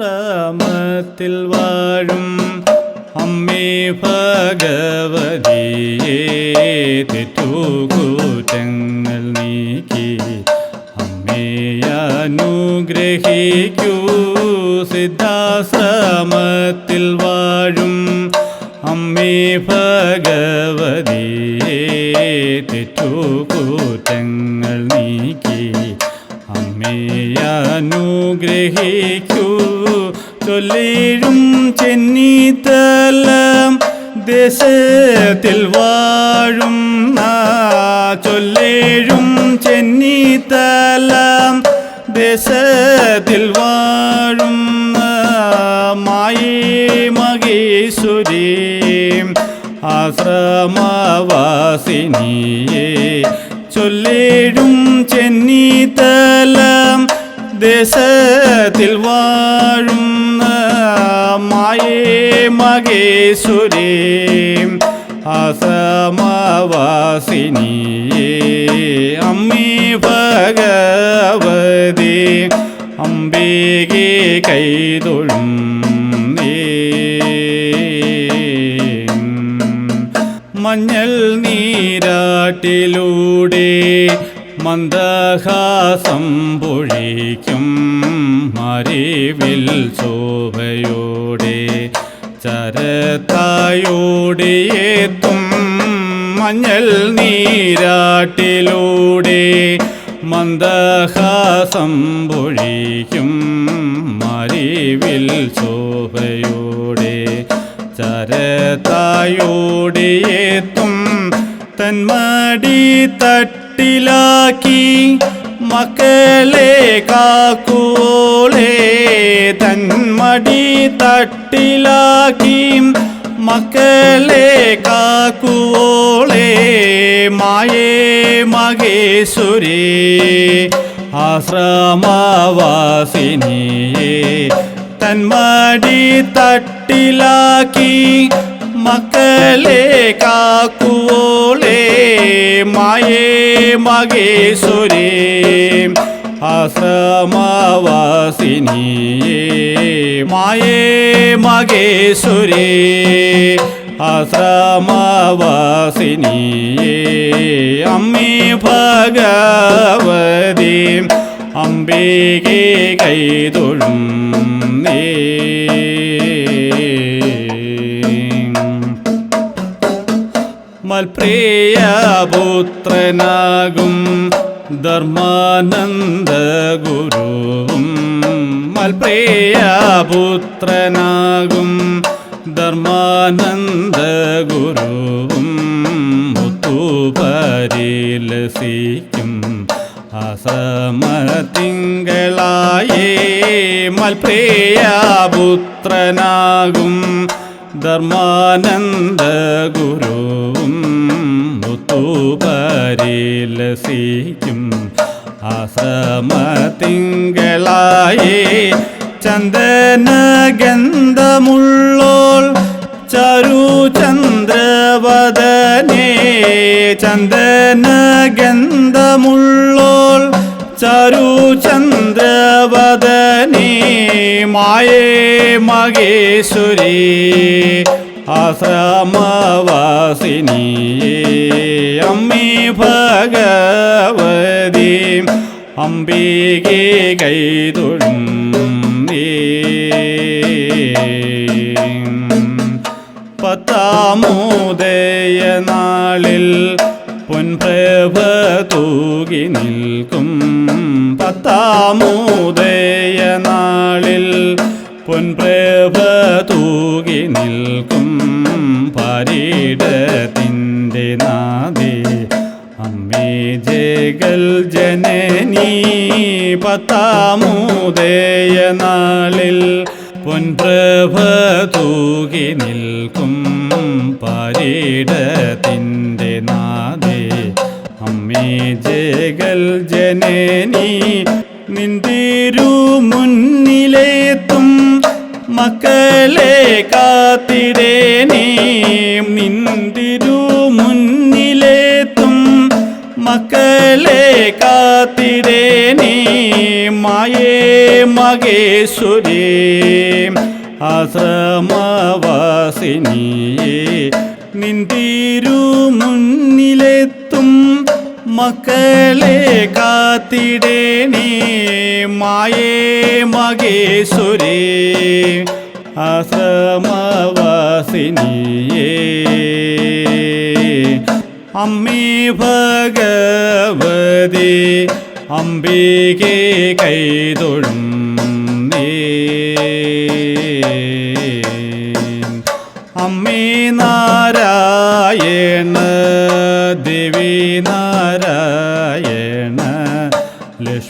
സിദ്ധാശ്രമത്തിൽ വാഴും അമ്മേ ഭഗവതിയെ തെറ്റുകൂറ്റങ്ങൾ നീക്കി അമ്മേ അനുഗ്രഹിക്കൂ. സിദ്ധാശ്രമത്തിൽ വാഴും അമ്മേ ഭഗവതിയെ തെറ്റുകൂറ്റങ്ങൾ നീക്കി അമ്മേ അനുഗ്രഹിക്കൂ. ചൊല്ലിടും ചെന്നിത്തലം. ദേശത്തിൽ വാഴും ചൊല്ലേഴും ചെന്നിത്തലം. ദേശത്തിൽ വാഴും മായേ മകേശ്വരീം ആശ്രമവാസിനിയേ ചൊല്ലേഴും ചെന്നിത്തലം. ദേശത്തിൽ വാഴും മായേ മകേശ്വരേ അസമവാസിനിയേ അമ്മേ ഭഗവതി അംബികെ കൈതൊഴും മഞ്ഞൾ നീരാട്ടിലൂടെ മന്ദഹാസം പൊഴിക്കും മറിവിൽ ശോഭയോടെ ചരത്തായോടെ മഞ്ഞൽ മഞ്ഞൾ നീരാട്ടിലൂടെ മന്ദഹാസം പൊഴിക്കും മറിവിൽ ശോഭയോടെ ചരത്തായോടെ തന്മടി തന്മടി തട്ടിലാക്കി മക്കളെ കാക്കുവോളെ തന്മടി തട്ടിലാക്കി മക്കളെ കാക്കുവോളെ മായേ മകേശ്വരി ആശ്രമവാസിനിയേ തന്മടി തട്ടിലാക്കി മക്കളെ കാക്കുവോളെ മായേ മകേശ്വരി അസമവാസിനീ മായേ മകേശ്വരേ ആശ്രമവാസിനിയേ അമ്മി ഭഗവതി അംബികെ കൈതൊഴും. മൽപ്രിയപുത്രനാകും ധർമാനന്ദ ഗുരുവും. മൽപ്രിയപുത്രനാകും ധർമാനന്ദ ഗുരുവും. മുത്തുപരിലസിക്കും അസമതിങ്കളായേ. മൽപ്രിയപുത്രനാകും ധർമാനന്ദ ഗുരുവും മുത്തുപരിലസിക്കും അസമതിങ്കളായി ചന്ദനഗന്ധമുള്ളോൾ ചരുചന്ദ്രവദനേ. ചന്ദനഗന്ധമുള്ളോൾ ഗന്ധമുള്ളോൾ ചരുചന്ദ്രവദനേ മായേ മകേശ്വരി അസമവാസിനി അമ്മി ഭഗവതി അംബികെ കൈതൊഴും പത്താമോദയ നാളിൽ പൊൻപ്രഭ തൂകി നിൽക്കും. പത്താമോദയ നാളിൽ പൊൻപ്രഭ തൂകി നിൽക്കും പരീടത്തിന്റെ നാദി അമ്മേ ജഗൽ ജനനീ പത്താമൂതയ നാളിൽ പൊൻപ്രഭ തൂകി നിൽക്കും പരീടത്തിന്റെ നാദേ അമ്മേ ജയകൽ ജനനി നിന്തിരു മുന്നിലേത്തും മക്കളെ കാത്തിടേനേ. നിന്തിരു മുന്നിലേത്തും മക്കളെ കാത്തിടേനേ. മായേ മകേശ്വരി ആശ്രമവാസിനിയേ നിന്തിരു മുന്നിലെത്തും മക്കളെ കാത്തിടേനീ മായേ മകേശ്വരേ ആശ്രമവാസിനിയേ. അമ്മേ ഭഗവതി അംബികെ കൈതൊഴും അമ്മേ നാരായണ ദേവി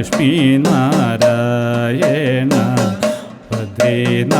ലക്ഷ്മി നാരായണ നാരായണ